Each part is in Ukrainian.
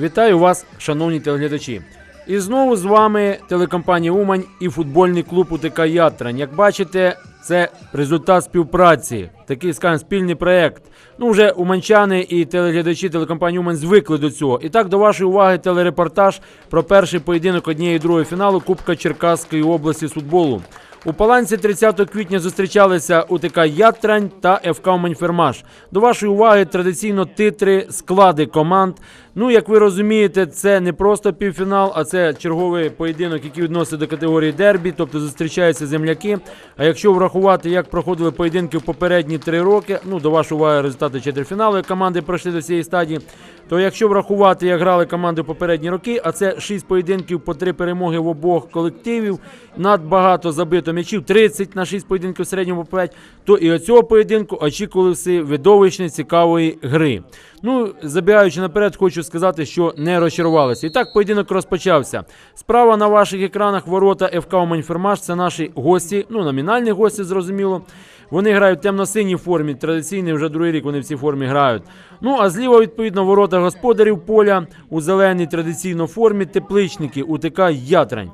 Вітаю вас, шановні телеглядачі. І знову з вами телекомпанія Умань і футбольний клуб УТК Ятрань. Як бачите, це результат співпраці, такий скажімо, спільний проект. Ну, вже уманчани і телеглядачі телекомпанії Умань звикли до цього. І так, до вашої уваги телерепортаж про перший поєдинок однієї другої фіналу Кубка Черкаської області з футболу. У Паланці 30 квітня зустрічалися УТК Ятрань та ФК Умань-Фермаш. До вашої уваги традиційно титри, склади команд. Ну, як ви розумієте, це не просто півфінал, а це черговий поєдинок, який відноситься до категорії дербі, тобто зустрічаються земляки. А якщо врахувати, як проходили поєдинки в попередні три роки, ну до вашої уваги результати четвертьфіналу, як команди пройшли до цієї стадії. То якщо врахувати, як грали команди в попередні роки, а це 6 поєдинків по 3 перемоги в обох колективів, надбагато забито м'ячів, 30 на 6 поєдинків в середньому по 5, то і оцього поєдинку очікувалися видовищні цікавої гри. Ну, забігаючи наперед, хочу сказати, що не розчарувалися. І так поєдинок розпочався. Справа на ваших екранах ворота ФК Умань-Фермаш. Це наші гості, ну номінальні гості, зрозуміло. Вони грають в темно-синій формі. Традиційний вже другий рік вони в цій формі грають. Ну а зліва, відповідно, ворота господарів поля у зеленій традиційно формі тепличники УТК Ятрань.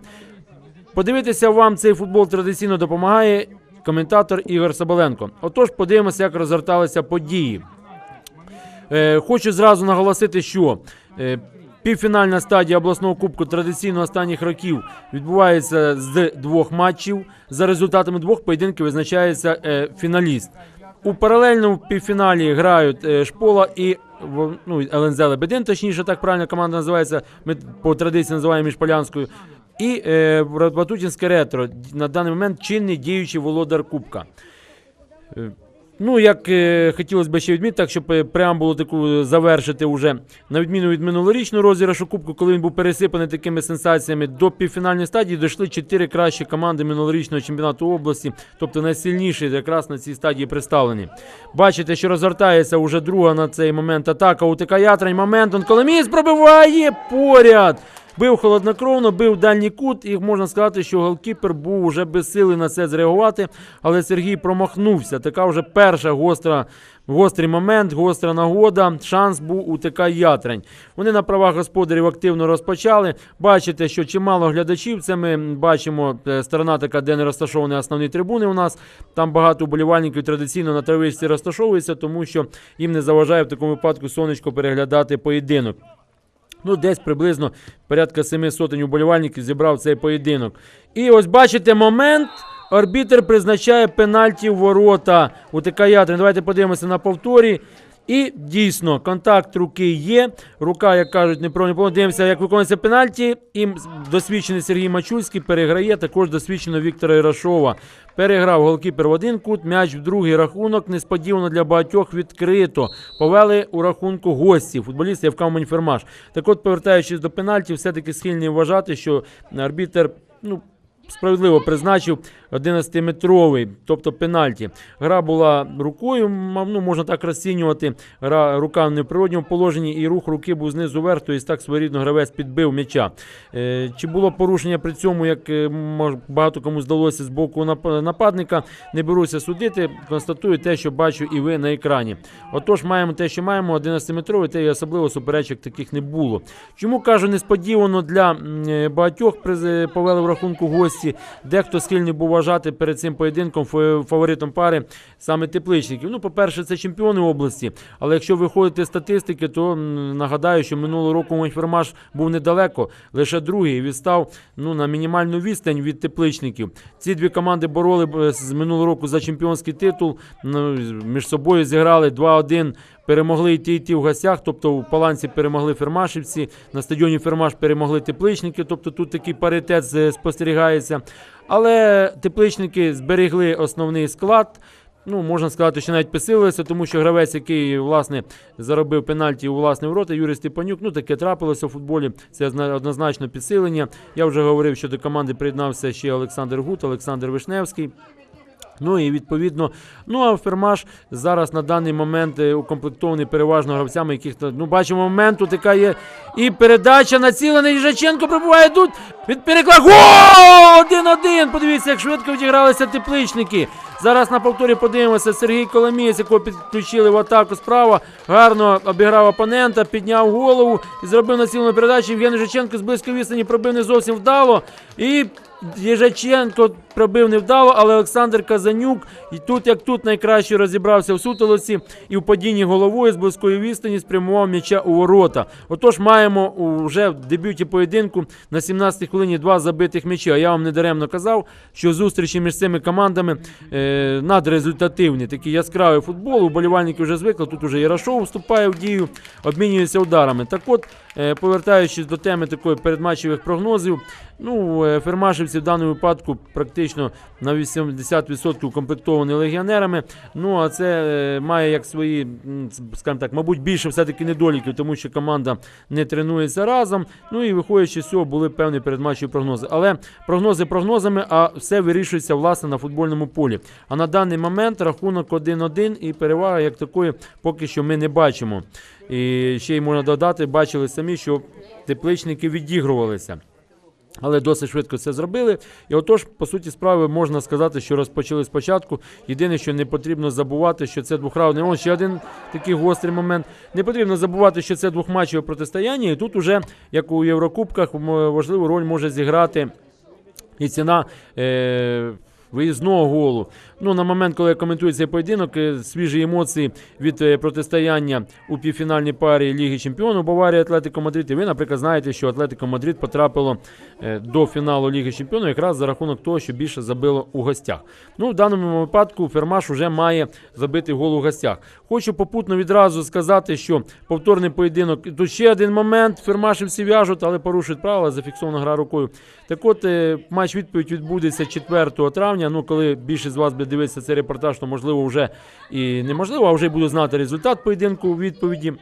Подивитися вам цей футбол традиційно допомагає коментатор Ігор Соболенко. Отож, подивимося, як розгорталися події. Е, хочу зразу наголосити, що е, півфінальна стадія обласного кубку традиційно останніх років відбувається з двох матчів. За результатами двох поєдинків визначається е, фіналіст. У паралельному півфіналі грають Шпола і ну, ЛНЗ Лебедин, точніше, так правильно команда називається. Ми по традиції називаємо Міжполянською. І е, Батутінське ретро на даний момент чинний діючий володар Кубка. Е, Ну, як е, хотілося б ще відмітити, так щоб е, преамбулу таку завершити уже на відміну від минулорічного розіграшу Кубку, коли він був пересипаний такими сенсаціями, до півфінальної стадії дійшли чотири кращі команди минулорічного чемпіонату області, тобто найсильніші якраз на цій стадії представлені. Бачите, що розгортається уже друга на цей момент атака УТК Ятрань. Момент он Коломієць пробиває поряд. Бив холоднокровно, бив дальній кут, і можна сказати, що голкіпер був уже без сили на це зреагувати, але Сергій промахнувся. Така вже перша гостра, гострий момент, гостра нагода. Шанс був у ТК Ятрань. Вони на правах господарів активно розпочали. Бачите, що чимало глядачів. Це ми бачимо е, сторона така, де не розташовані основні трибуни. У нас там багато вболівальників традиційно на травичці розташовується, тому що їм не заважає в такому випадку сонечко переглядати поєдинок. Ну, десь приблизно порядка семи сотень уболівальників зібрав цей поєдинок. І ось бачите момент. Арбітер призначає пенальті в ворота у ТК Ятрин. Давайте подивимося на повторі. І дійсно, контакт руки є. Рука, як кажуть, не про не Подивимося, як виконується пенальті. І досвідчений Сергій Мачульський переграє також досвідченого Віктора Ірашова. Переграв голкіпер в один кут, м'яч в другий рахунок. Несподівано для багатьох відкрито. Повели у рахунку гості, футболісти ФК Маньфермаш. Так от, повертаючись до пенальті, все-таки схильний вважати, що арбітер ну, справедливо призначив 11-метровий, тобто пенальті. Гра була рукою, ну, можна так розцінювати. Гра, рука в неприродньому положенні, і рух руки був знизу вверх, тобто так своєрідно гравець підбив м'яча. Е, чи було порушення при цьому, як е, багато кому здалося з боку нап- нападника, не беруся судити, констатую те, що бачу і ви на екрані. Отож, маємо те, що маємо, 11-метровий, та й особливо суперечок таких не було. Чому кажу, несподівано для е, багатьох повели в рахунку гості, дехто схильний був вважати перед цим поєдинком фаворитом пари саме тепличників. Ну, по-перше, це чемпіони області. Але якщо виходити з статистики, то нагадаю, що минулого року Маньфермаш був недалеко, лише другий відстав ну, на мінімальну відстань від тепличників. Ці дві команди бороли е, з минулого року за чемпіонський титул. Ну, між собою зіграли 2-1. Перемогли і ті, і ті в гостях, тобто в Паланці перемогли Фермашівці, на стадіоні Фермаш перемогли тепличники, тобто тут такий паритет е, спостерігається. Але тепличники зберегли основний склад. Ну, можна сказати, що навіть посилилися, тому що гравець, який власне заробив пенальті у власне ворота, Юрій Степанюк, ну таке трапилося у футболі. Це зна- однозначно підсилення. Я вже говорив, що до команди приєднався ще Олександр Гут, Олександр Вишневський. Ну і відповідно, ну а Фермаш зараз на даний момент е, укомплектований переважно гравцями, яких ну бачимо момент, тут яка є і передача націлена. Їжаченко прибуває тут. Від переклад. Гол! 1-1! Подивіться, як швидко відігралися тепличники. Зараз на повторі подивимося. Сергій Коломієць, якого підключили в атаку справа, гарно обіграв опонента, підняв голову і зробив націлену передачу. Євген Жиченко з близької відстані пробив не зовсім вдало. І Єжаченко пробив невдало, але Олександр Казанюк і тут, як тут, найкраще розібрався в сутолоці і в падінні головою з близької відстані спрямував м'яча у ворота. Отож, маємо вже в дебюті поєдинку на 17-й хвилині два забитих м'яча. Я вам недаремно казав, що зустрічі між цими командами е, надрезультативні. Такий яскравий футбол. Уболівальники вже звикли. Тут уже Ярошов вступає в дію, обмінюється ударами. Так от, повертаючись до теми такої передматчевих прогнозів, ну, е, фермашівці в даному випадку практично на 80% укомплектовані легіонерами. Ну, а це е, має як свої, скажімо так, мабуть, більше все-таки недоліків, тому що команда не тренується разом. Ну і виходячи з цього, були певні передматчеві прогнози. Але прогнози прогнозами, а все вирішується власне на футбольному полі. А на даний момент рахунок 1-1 і перевага як такої поки що ми не бачимо. І ще й можна додати, бачили самі, що тепличники відігрувалися. Але досить швидко це зробили. І отож, по суті справи, можна сказати, що розпочали спочатку. Єдине, що не потрібно забувати, що це двохраундний. Ось ще один такий гострий момент. Не потрібно забувати, що це двохматчеве протистояння. І тут уже, як у Єврокубках, важливу роль може зіграти і ціна. Е- Виїзного голу. Ну, на момент, коли я коментую цей поєдинок, е, свіжі емоції від е, протистояння у півфінальній парі Ліги Чемпіонів Баварія Атлетико Мадрид. І ви, наприклад, знаєте, що Атлетико Мадрид потрапило е, до фіналу Ліги Чемпіонів якраз за рахунок того, що більше забило у гостях. Ну, в даному випадку Фермаш вже має забити гол у гостях. Хочу попутно відразу сказати, що повторний поєдинок. Тут ще один момент. Фермашівці в'яжуть, але порушують правила, зафіксована гра рукою. Так от матч відповідь відбудеться 4 травня. Ну, коли більшість з вас буде дивитися цей репортаж, то можливо вже і неможливо, а вже буду знати результат поєдинку у відповіді.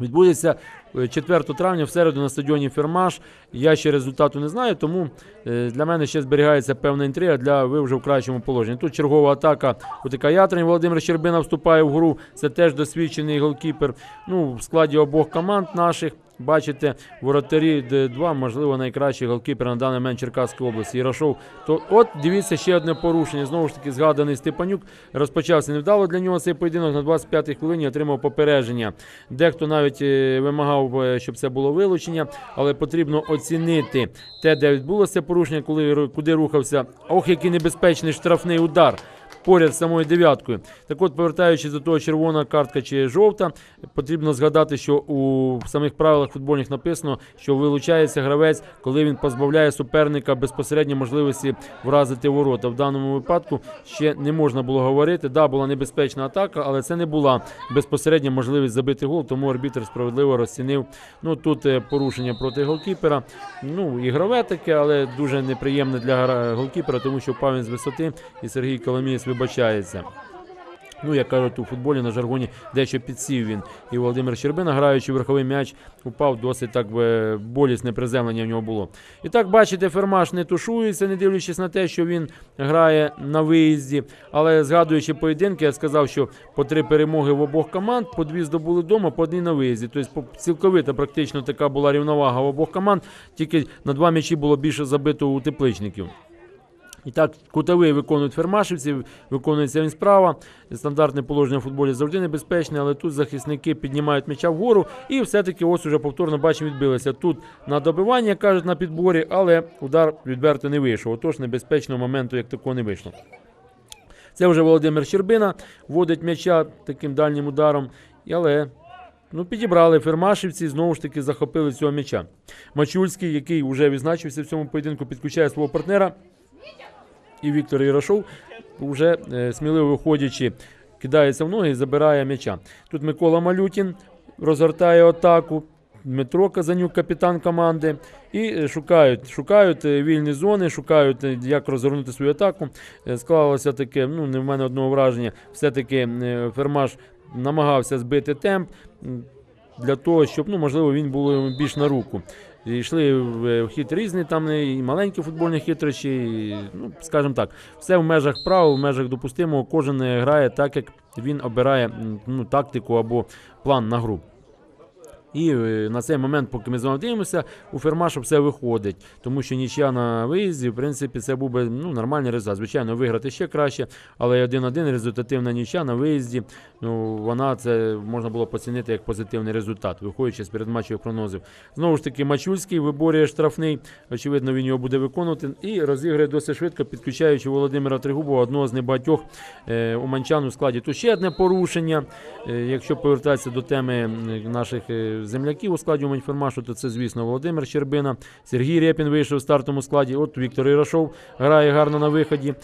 Відбудеться е, 4 травня в середу на стадіоні Фермаш. Я ще результату не знаю, тому е, для мене ще зберігається певна інтрига для ви вже в кращому положенні. Тут чергова атака у ТК Ятрин. Володимир Щербина вступає в гру. Це теж досвідчений голкіпер. Ну, в складі обох команд наших. Бачите, воротарі два, можливо, найкращі голкіпери на даний момент Черкаської області. Ярошов. То от дивіться ще одне порушення. Знову ж таки, згаданий Степанюк розпочався невдало для нього цей поєдинок на 25-й хвилині отримав попередження. Дехто навіть е, вимагав, е, щоб це було вилучення, але потрібно оцінити те, де відбулося порушення, коли куди рухався. Ох, який небезпечний штрафний удар. Поряд з самою дев'яткою. Так от, повертаючись до того, червона картка чи жовта, потрібно згадати, що у самих правилах футбольних написано, що вилучається гравець, коли він позбавляє суперника безпосередньо можливості вразити ворота. В даному випадку ще не можна було говорити. Да, була небезпечна атака, але це не була безпосередня можливість забити гол, тому арбітр справедливо розцінив. Ну тут е, порушення проти голкіпера. Ну, ігрове таке, але дуже неприємне для голкіпера, тому що впав він з висоти, і Сергій Коломієць вибачається. Ну, як кажуть, у футболі на жаргоні дещо підсів він. І Володимир Щербина, граючи верховий м'яч, упав досить так би болісне приземлення в нього було. І так, бачите, Фермаш не тушується, не дивлячись на те, що він грає на виїзді. Але згадуючи поєдинки, я сказав, що по три перемоги в обох команд, по дві здобули вдома, по одній на виїзді. Тобто цілковита практично така була рівновага в обох команд, тільки на два м'ячі було більше забито у тепличників. І так, кутовий виконують фермашівці, виконується він справа. Стандартне положення в футболі завжди небезпечне, але тут захисники піднімають м'яча вгору і все-таки ось уже повторно бачимо відбилися. Тут на добивання, кажуть, на підборі, але удар відверто не вийшов. Отож, небезпечного моменту як такого не вийшло. Це вже Володимир Щербина вводить м'яча таким дальнім ударом, але ну, підібрали фермашівці, знову ж таки захопили цього м'яча. Мачульський, який вже відзначився в цьому поєдинку, підключає свого партнера. І Віктор Ярошов вже е, сміливо виходячи, кидається в ноги і забирає м'яча. Тут Микола Малютін розгортає атаку. Дмитро Казанюк, капітан команди, і е, шукають, шукають е, вільні зони, шукають, як розгорнути свою атаку. Склалося таке, ну не в мене одного враження. Все-таки Фермаш намагався збити темп для того, щоб ну, можливо він був йому більш на руку. Йшли в е, хід різні, там і маленькі футбольні хитрощі, і, ну, скажімо так, все в межах прав, в межах допустимого, кожен грає так, як він обирає ну, тактику або план на гру. І е, на цей момент, поки ми з вами дивимося, у Фермаша все виходить, тому що нічия на виїзді, в принципі, це був би ну, нормальний результат. Звичайно, виграти ще краще, але 1-1 результативна нічия на виїзді. Ну, вона це можна було поцінити як позитивний результат, виходячи з передматчевих прогнозів. Знову ж таки, Мачульський виборює штрафний. Очевидно, він його буде виконувати і розіграє досить швидко, підключаючи Володимира Тригубова, одного з небагатьох е, уманчан у складі. Тут ще одне порушення. Е, якщо повертатися до теми наших е, земляків у складі Уманьфермашу, то це, звісно, Володимир Щербина, Сергій Рєпін вийшов в стартовому складі. От Віктор Ірашов грає гарно на виході.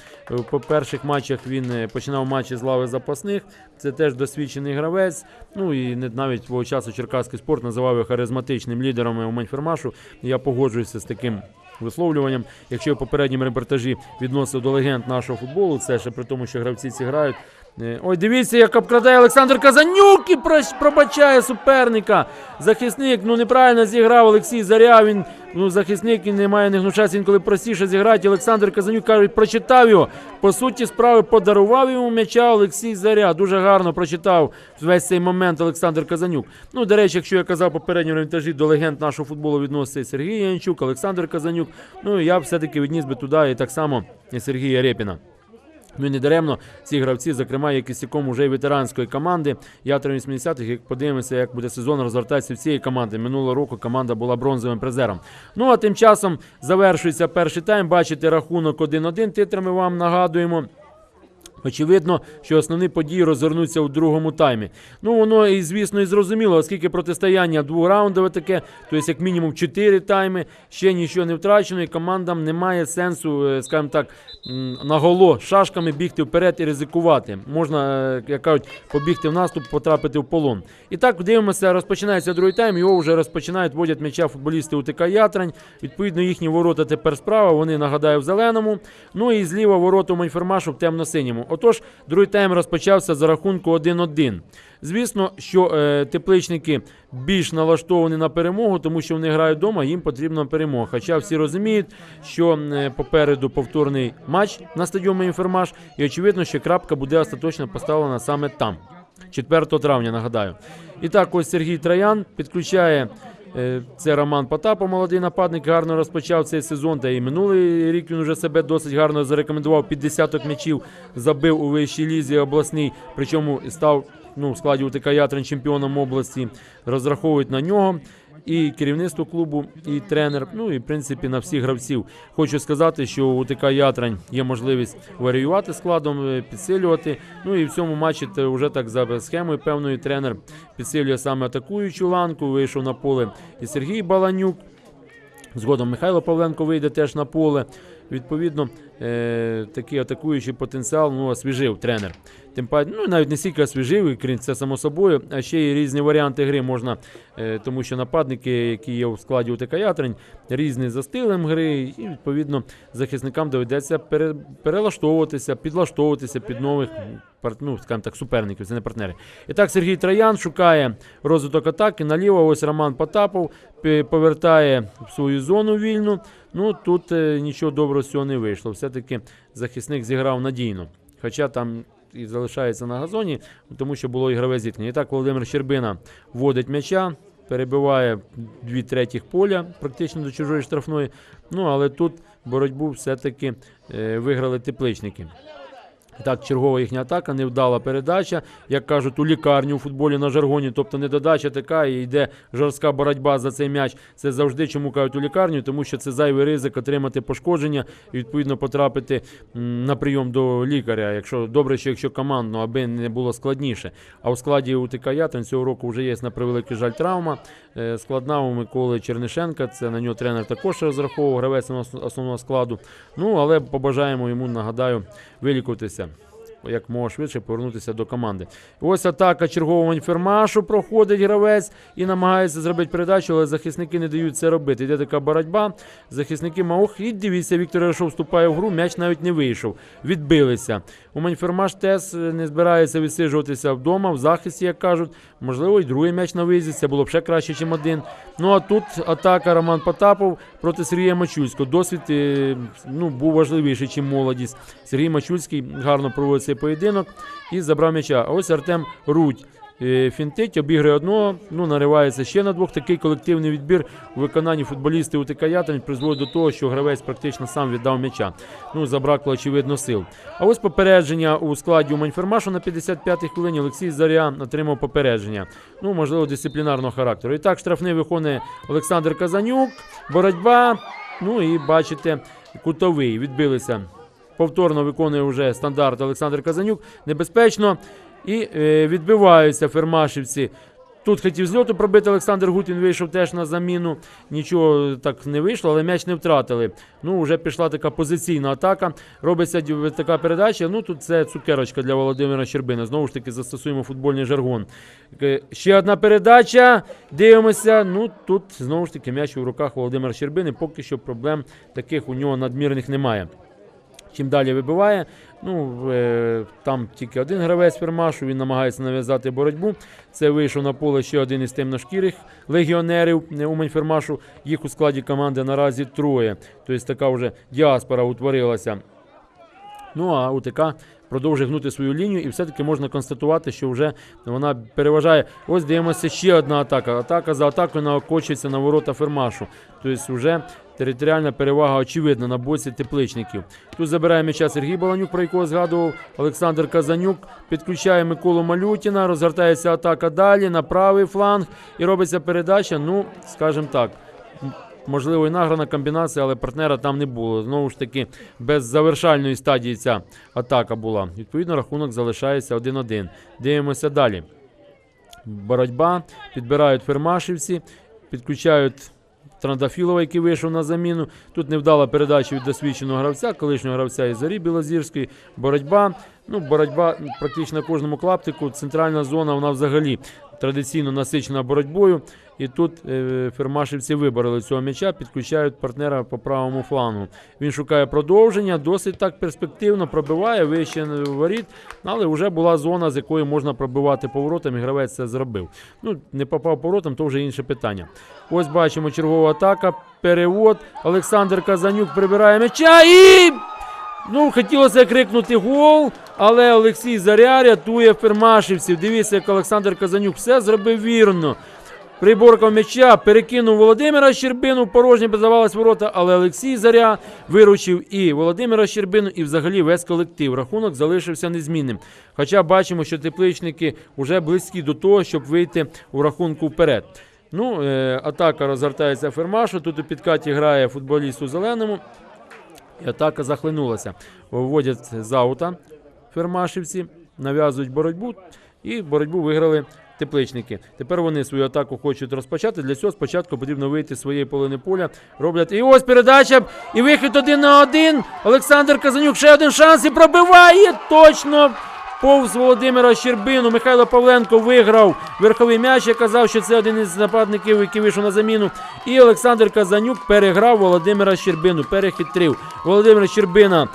По перших матчах він е, починав матчі з лави запасних. Це теж досвідчений гравець. Ну і навіть свого часу Черкаський спорт називав його харизматичним лідером Уманьфермашу. Я погоджуюся з таким. Висловлюванням, якщо я в попередньому репортажі відносив до легенд нашого футболу, це ще при тому, що гравці ці грають. Е, Ой, дивіться, як обкрадає Олександр Казанюк і пробачає суперника. Захисник, ну неправильно зіграв Олексій Заря. Він ну захисник і не має не гнушатися інколи простіше зіграти. Олександр Казанюк каже, прочитав його. По суті, справи подарував йому м'яча Олексій Заря. Дуже гарно прочитав весь цей момент Олександр Казанюк. Ну, до речі, якщо я казав попередньому ревітажі, до легенд нашого футболу відноситься Сергій Янчук, Олександр Казанюк. Ну я все-таки відніс би туди і так само і Сергія Репіна. Ну не даремно ці гравці, зокрема, є кістяком уже ветеранської команди. Я 80-х, як подивимося, як буде сезон розгортатися цієї команди. Минулого року команда була бронзовим призером. Ну а тим часом завершується перший тайм. Бачите рахунок 1-1. Титрами вам нагадуємо. Очевидно, що основні події розгорнуться у другому таймі. Ну, воно і звісно і зрозуміло, оскільки протистояння двохраундове таке, то є як мінімум 4 тайми, ще нічого не втрачено, і командам немає сенсу, е, скажімо так, наголо шашками бігти вперед і ризикувати. Можна, е, як кажуть, побігти в наступ, потрапити в полон. І так дивимося, розпочинається другий тайм. Його вже розпочинають, водять м'яча футболісти УТК Ятрань. Відповідно, їхні ворота тепер справа. Вони нагадаю в зеленому. Ну і зліва ворота у Маньфермашу в темно-синьому. Отож, другий тайм розпочався за рахунку 1-1. Звісно, що е, тепличники більш налаштовані на перемогу, тому що вони грають вдома, їм потрібна перемога. Хоча всі розуміють, що е, попереду повторний матч на стадіоні Інформаш, і очевидно, що крапка буде остаточно поставлена саме там. 4 травня, нагадаю. І так, ось Сергій Троян підключає. Е, Це Роман Потапов, молодий нападник, гарно розпочав цей сезон. Та і минулий рік він вже себе досить гарно зарекомендував. Під десяток м'ячів забив у вищій лізі обласній, причому став ну, в складі УТК Ятрин чемпіоном області. Розраховують на нього. І керівництво клубу, і тренер, ну і в принципі на всіх гравців. Хочу сказати, що у ТК Ятрань є можливість варіювати складом, е, підсилювати. Ну і в цьому матчі те вже так за схемою певною тренер підсилює саме атакуючу ланку. Вийшов на поле і Сергій Баланюк. Згодом Михайло Павленко вийде теж на поле. Відповідно, е, такий атакуючий потенціал ну, освіжив тренер. Тим паче, ну навіть не стільки освіжив, крім це само собою, а ще й різні варіанти гри можна, е, тому що нападники, які є у складі УТК Ятрень, різні за стилем гри, і відповідно захисникам доведеться пере, перелаштовуватися, підлаштовуватися під нових ну, скажімо так, суперників, це не партнери. І так Сергій Троян шукає розвиток атаки. Наліво ось Роман Потапов повертає в свою зону вільну. Ну тут е, нічого доброго з цього не вийшло. Все-таки захисник зіграв надійно. Хоча там і залишається на газоні, тому що було ігрове зіткнення. І так Володимир Щербина вводить м'яча, перебиває дві третіх поля, практично до чужої штрафної. Ну але тут боротьбу все-таки е, виграли тепличники. Так, чергова їхня атака, невдала передача, як кажуть, у лікарню у футболі на жаргоні, тобто недодача така, і йде жорстка боротьба за цей м'яч. Це завжди чому кажуть у лікарню, тому що це зайвий ризик отримати пошкодження і відповідно потрапити на прийом до лікаря. Якщо добре, що якщо командно, аби не було складніше. А у складі УТК Ятрин цього року вже є на превеликий жаль травма. Е, Складна у Миколи Чернишенка. Це на нього тренер також розраховував, гравець ос- основного складу. Ну але побажаємо йому, нагадаю, вилікуватися. Як мога швидше повернутися до команди. Ось атака чергового інфермашу проходить гравець і намагається зробити передачу, але захисники не дають це робити. Йде така боротьба. Захисники Маух. І дивіться, Віктор Ярошов вступає в гру, м'яч навіть не вийшов. Відбилися. У Маньфермаш Тес не збирається відсиджуватися вдома, в захисті, як кажуть. Можливо, і другий м'яч на виїзді. Це було б ще краще, ніж один. Ну а тут атака Роман Потапов проти Сергія Мачульського. Досвід е, ну, був важливіший, ніж молодість. Сергій Мачульський гарно проводить цей поєдинок і забрав м'яча. А ось Артем Рудь. е, фінтить, обігрує одного, ну наривається ще на двох. Такий колективний відбір у виконанні футболістів УТК Ятрань призводить до того, що гравець практично сам віддав м'яча. Ну, забракло, очевидно, сил. А ось попередження у складі Уманьфермашу на 55-й хвилині Олексій Заря отримав попередження. Ну, можливо, дисциплінарного характеру. І так, штрафний виконує Олександр Казанюк, боротьба. Ну і бачите, кутовий. Відбилися. Повторно виконує вже стандарт Олександр Казанюк. Небезпечно. І е, відбиваються фермашівці. Тут хотів зльоту пробити Олександр Гутін, вийшов теж на заміну. Нічого так не вийшло, але м'яч не втратили. Ну, вже пішла така позиційна атака. Робиться така передача. Ну, тут це цукерочка для Володимира Щербина. Знову ж таки, застосуємо футбольний жаргон. Е, Ще одна передача. Дивимося. Ну, тут знову ж таки м'яч у руках Володимира Щербини. Поки що проблем таких у нього надмірних немає. Чим далі вибиває, ну е, там тільки один гравець фермашу, він намагається нав'язати боротьбу. Це вийшов на поле ще один із темношкірих легіонерів е, Умань фермашу. Їх у складі команди наразі троє. Тобто така вже діаспора утворилася. Ну а УТК продовжує гнути свою лінію, і все-таки можна констатувати, що вже вона переважає. Ось дивимося ще одна атака. Атака за атакою накочується на ворота фермашу. Тобто вже територіальна перевага очевидна на боці тепличників. Тут забирає м'яча Сергій Баланюк, про якого згадував Олександр Казанюк. Підключає Миколу Малютіна, розгортається атака далі на правий фланг і робиться передача. Ну, скажімо так. Можливо, і награна комбінація, але партнера там не було. Знову ж таки, без завершальної стадії ця атака була. Відповідно, рахунок залишається 1-1. Дивимося далі. Боротьба. Підбирають фермашівці, підключають Трандафілова, який вийшов на заміну. Тут невдала передача від досвідченого гравця, колишнього гравця із Зарі Білозірської. Боротьба. Ну, боротьба практично на кожному клаптику. Центральна зона вона взагалі традиційно насичена боротьбою. І тут е, фермашівці вибороли цього м'яча, підключають партнера по правому флангу. Він шукає продовження, досить так перспективно пробиває вище воріт, але вже була зона, з якої можна пробивати поворотом, і гравець це зробив. Ну, не попав поворотом, то вже інше питання. Ось бачимо чергова атака, перевод. Олександр Казанюк прибирає м'яча і. Ну, хотілося крикнути гол, але Олексій Заря рятує фермашівців. Дивіться, як Олександр Казанюк все зробив вірно. Приборкав м'яча, перекинув Володимира Щербину, порожнє здавалось ворота, але Олексій Заря виручив і Володимира Щербину, і взагалі весь колектив. Рахунок залишився незмінним. Хоча бачимо, що тепличники вже близькі до того, щоб вийти у рахунку вперед. Ну, е, атака розгортається фермашу. Тут у підкаті грає футболіст у зеленому. І атака захлинулася. Виводять з аута фермашівці, нав'язують боротьбу, і боротьбу виграли тепличники. Тепер вони свою атаку хочуть розпочати. Для цього спочатку потрібно вийти з своєї половини поля. Роблять. І ось передача. І вихід один на один. Олександр Казанюк ще один шанс і пробиває. Точно. Повз Володимира Щербину Михайло Павленко виграв верховий м'яч. Я казав, що це один із нападників, який вийшов на заміну. І Олександр Казанюк переграв Володимира Щербину, перехитрив. Володимир Щербина,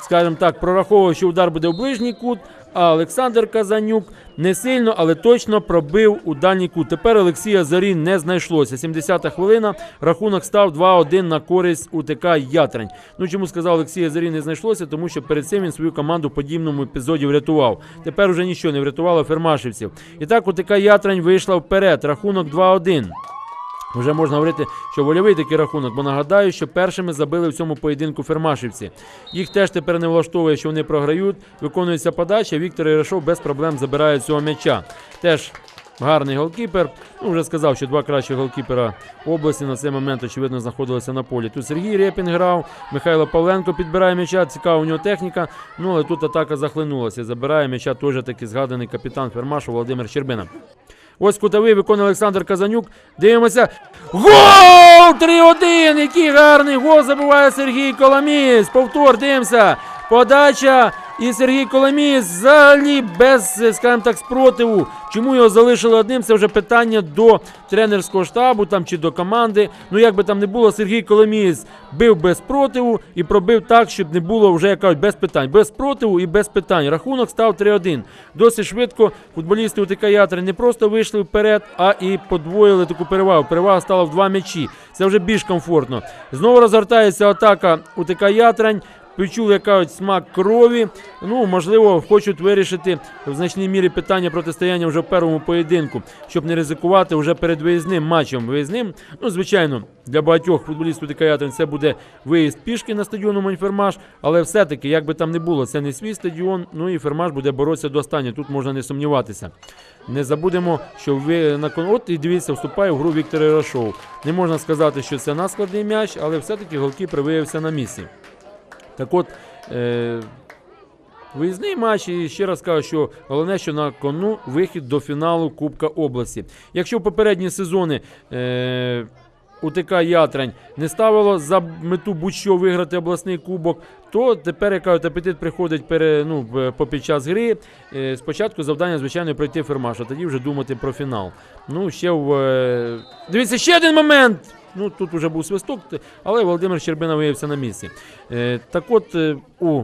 скажімо так, прораховував, що удар буде в ближній кут. А Олександр Казанюк не сильно, але точно пробив у дальній кут. Тепер Олексія Зарі не знайшлося. 70-та хвилина. Рахунок став 2-1 на користь УТК Ятрань. Ну чому сказав Олексія Зарі не знайшлося? Тому що перед цим він свою команду в подібному епізоді врятував. Тепер уже нічого не врятувало фермашівців. І так УТК Ятрань вийшла вперед. Рахунок 2-1. Вже можна говорити, що вольовий такий рахунок, бо нагадаю, що першими забили в цьому поєдинку фермашівці. Їх теж тепер не влаштовує, що вони програють. Виконується подача. Віктор Ірашов без проблем забирає цього м'яча. Теж гарний голкіпер. Ну, вже сказав, що два кращі голкіпера області на цей момент, очевидно, знаходилися на полі. Тут Сергій Рєпін грав, Михайло Павленко підбирає м'яча. Цікава у нього техніка. Ну, але тут атака захлинулася. Забирає м'яча теж таки згаданий капітан Фермашу Володимир Щербина. Ось кутовий виконує Олександр Казанюк. Дивимося. Гол! 3-1! Який гарний гол забуває Сергій Коломіс. Повтор, дивимося. Подача. І Сергій Коломієць взагалі без, скажімо так, спротиву. Чому його залишили одним? Це вже питання до тренерського штабу там чи до команди. Ну як би там не було, Сергій Коломієць бив без спротиву і пробив так, щоб не було вже як кажуть, без питань. Без спротиву і без питань. Рахунок став 3-1. Досить швидко футболісти УТК Ятри не просто вийшли вперед, а і подвоїли таку перевагу. Перевага стала в два м'ячі. Це вже більш комфортно. Знову розгортається атака УТК Ятрань. Співчули, як смак крові. Ну, можливо, хочуть вирішити в значній мірі питання протистояння вже в першому поєдинку, щоб не ризикувати вже перед виїзним матчем. Виїзним, ну, звичайно, для багатьох футболістів ТК це буде виїзд пішки на стадіон Маньфермаш, але все-таки, як би там не було, це не свій стадіон. Ну і Фермаш буде боротися до останнього. Тут можна не сумніватися. Не забудемо, що ви на. От і дивіться, вступає в гру Віктор Ірашов. Не можна сказати, що це наскладний м'яч, але все-таки голкіпер виявився на місці. Так от, е... виїзний матч, і ще раз кажу, що головне, що на кону вихід до фіналу Кубка області. Якщо в попередні сезони. Е... УТК Ятрань не ставило за мету будь-що виграти обласний кубок, то тепер, як кажуть, апетит приходить пере, ну, по під час гри. Е, Спочатку завдання, звичайно, пройти фермаш, а тоді вже думати про фінал. Ну, ще в. е, Дивіться, ще один момент! Ну, тут вже був свисток, але Володимир Щербина виявився на місці. Е, Так от, е, у,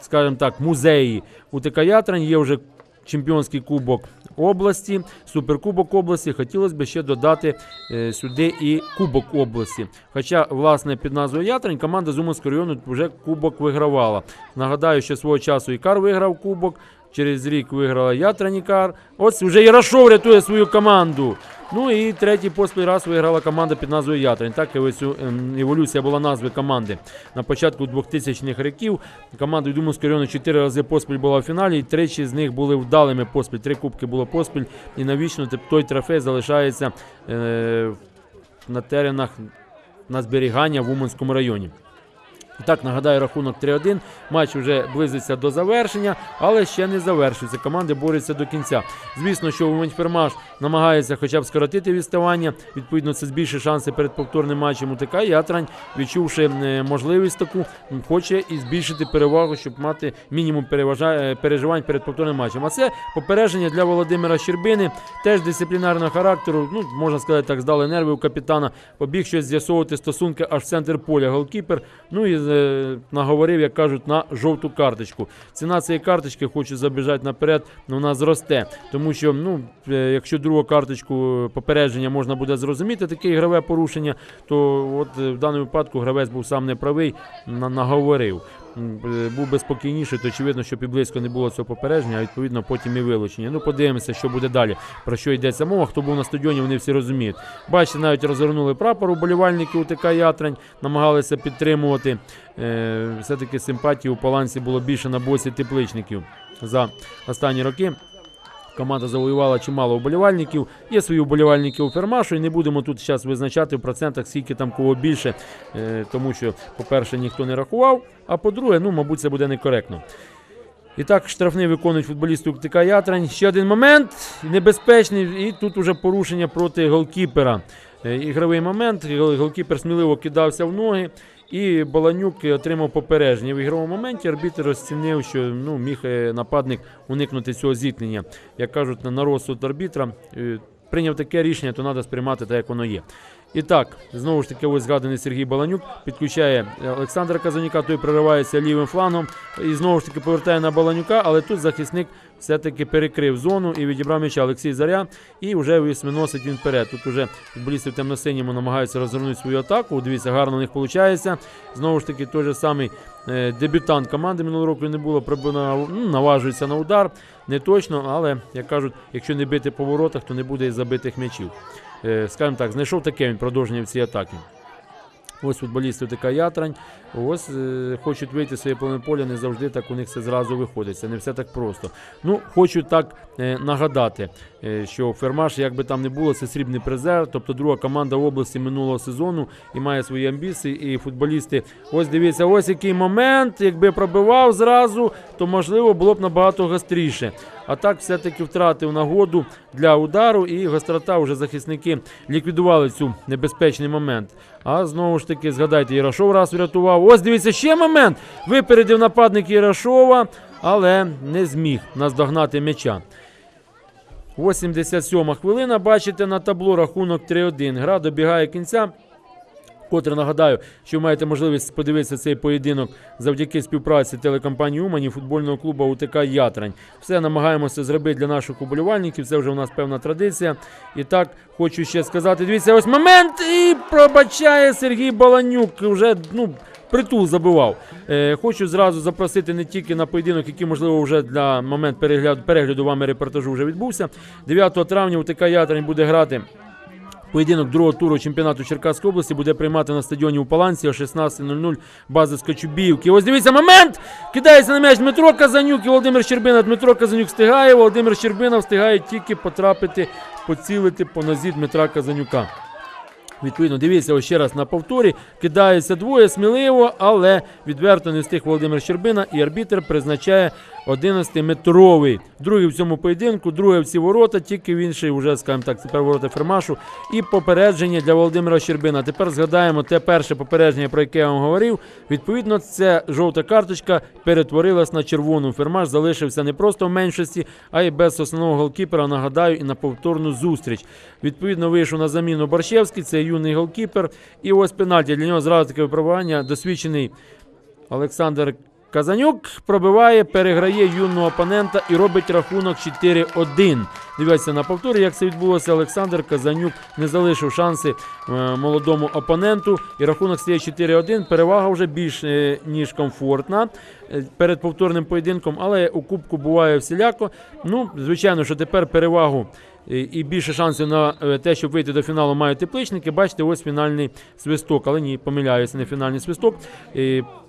скажімо так, музеї УТК Ятрань є вже чемпіонський кубок області, суперкубок області. Хотілося б ще додати е, сюди і Кубок області. Хоча, власне, під назвою Ятрань команда з Уманського району вже кубок вигравала. Нагадаю, що свого часу Ікар виграв кубок. Через рік виграла Ятрань Ікар. Ось вже Ярошов рятує свою команду. Ну і третій поспіль раз виграла команда під назвою Ятрань. Так і ось ем, еволюція була назви команди. На початку 2000-х років команда від Уманського району чотири рази поспіль була в фіналі, і тричі з них були вдалими поспіль. Три кубки було поспіль. І навічно той трофей залишається е, на теренах на зберігання в Уманському районі. І Так, нагадаю, рахунок 3-1. Матч вже близиться до завершення, але ще не завершується. Команди борються до кінця. Звісно, що Уманьфермаш намагається хоча б скоротити відставання. Відповідно, це збільшить шанси перед повторним матчем УТК. Ятрань, відчувши е, можливість таку, хоче і збільшити перевагу, щоб мати мінімум е, переживань перед повторним матчем. А це попередження для Володимира Щербини, теж дисциплінарного характеру. Ну, можна сказати, так здали нерви у капітана. Побіг щось з'ясовувати стосунки аж в центр поля голкіпер. Ну і наговорив, як кажуть, на жовту карточку. Ціна цієї карточки, хочу забіжати наперед, вона зросте. Тому що, ну, е, якщо другу карточку попередження можна буде зрозуміти, таке ігрове порушення, то от е, в даному випадку гравець був сам неправий, на- наговорив. Е, Був би спокійніший, то очевидно, що і близько не було цього попередження, а відповідно потім і вилучення. Ну, подивимося, що буде далі. Про що йдеться мова. Хто був на стадіоні, вони всі розуміють. Бачите, навіть розгорнули прапор уболівальники УТК Ятрань, намагалися підтримувати. Е, все-таки симпатії у Паланці було більше на боці тепличників за останні роки. Команда завоювала чимало вболівальників. Є свої вболівальники у Фермашу, і не будемо тут зараз визначати в процентах, скільки там кого більше, е, тому що, по-перше, ніхто не рахував, а по-друге, ну, мабуть, це буде некоректно. І так, штрафний виконують футболісти УКТК Ятрань. Ще один момент небезпечний, і тут уже порушення проти голкіпера. Е, Ігровий момент. Голкіпер сміливо кидався в ноги. І Баланюк отримав попередження. В ігровому моменті арбітр розцінив, що ну, міг е, нападник уникнути цього зіткнення. Як кажуть, на розсуд арбітра е, прийняв таке рішення, то треба сприймати так, як воно є. І так, знову ж таки, ось згаданий Сергій Баланюк підключає е, Олександра Казанюка, той проривається лівим флангом і знову ж таки повертає на Баланюка, але тут захисник все-таки перекрив зону і відібрав м'яча Олексій Заря. І вже виносить він вперед. Тут вже футболісти в темно-синьому намагаються розвернути свою атаку. Дивіться, гарно у них виходить. Знову ж таки, той же самий е, дебютант команди минулого року не було, ну, наважується на удар. Не точно, але як кажуть, якщо не бити по воротах, то не буде і забитих м'ячів. Е, скажімо так, знайшов таке продовження в атаки. Ось футболісти така ятрань. Ось е, хочуть вийти своє поле не завжди так у них все зразу виходить. Це не все так просто. Ну, хочу так е, нагадати, е, що Фермаш, як би там не було, це срібний призер, тобто друга команда області минулого сезону і має свої амбіції. І футболісти, ось дивіться, ось який момент. Якби пробивав зразу, то можливо було б набагато гостріше. А так все-таки втратив нагоду для удару, і гострота вже захисники ліквідували цю небезпечний момент. А знову ж таки, згадайте, Ярошов раз врятував. Ось дивіться, ще момент. Випередив нападник Ярошова, але не зміг наздогнати м'яча. 87 хвилина. Бачите на табло рахунок 3-1. Гра добігає кінця. Котре нагадаю, що маєте можливість подивитися цей поєдинок завдяки співпраці телекомпанії Умань і футбольного клубу УТК Ятрань. Все намагаємося зробити для наших уболівальників. Це вже у нас певна традиція. І так хочу ще сказати: дивіться, ось момент і пробачає Сергій Баланюк. Вже ну притул забивав. Е, хочу зразу запросити не тільки на поєдинок, який, можливо, вже для момент перегляду, перегляду вами репортажу вже відбувся. 9 травня УТК Ятрань буде грати Поєдинок другого туру чемпіонату Черкаської області буде приймати на стадіоні у Паланці о 16.00 бази Скочубіївки. Ось дивіться момент! Кидається на м'яч Дмитро Казанюк і Володимир Щербина. Дмитро Казанюк встигає. Володимир Щербина встигає тільки потрапити, поцілити по нозі Дмитра Казанюка. Відповідно, дивіться ось ще раз на повторі. Кидається двоє сміливо, але відверто не встиг Володимир Щербина і арбітр призначає 11-метровий. Другий в цьому поєдинку, другий в ці ворота, тільки в інший, вже, скажімо так, тепер ворота Фермашу. І попередження для Володимира Щербина. Тепер згадаємо те перше попередження, про яке я вам говорив. Відповідно, це жовта карточка перетворилась на червону. Фермаш залишився не просто в меншості, а й без основного голкіпера. Нагадаю, і на повторну зустріч. Відповідно, вийшов на заміну Борщевський, це юний голкіпер. І ось пенальті. Для нього зразу таке випробування. Досвідчений Олександр Казанюк пробиває, переграє юного опонента і робить рахунок 4-1. Дивіться на повторі, як це відбулося. Олександр Казанюк не залишив шанси е, молодому опоненту. І рахунок стає 4-1. Перевага вже більш е, ніж комфортна е, перед повторним поєдинком, але у кубку буває всіляко. Ну, звичайно, що тепер перевагу і більше шансів на е, те, щоб вийти до фіналу, мають тепличники. Бачите, ось фінальний свисток, але ні, помиляюся, не фінальний свисток.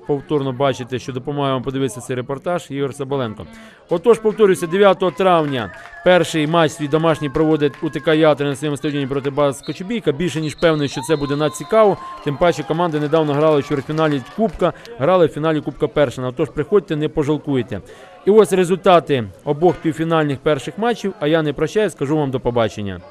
Повторно бачите, що допомагає вам подивитися цей репортаж Ігор Сабаленко. Отож, повторюся, 9 травня перший матч свій домашній проводить УТК Ятри на своєму стадіоні проти Баз Кочубійка. Більше ніж певний, що це буде надцікаво. Тим паче команди недавно грали в чвертьфіналі Кубка, грали в фіналі Кубка Першина. Тож приходьте, не пожалкуйте. І ось результати обох півфінальних перших матчів. А я не прощаюсь, скажу вам до побачення.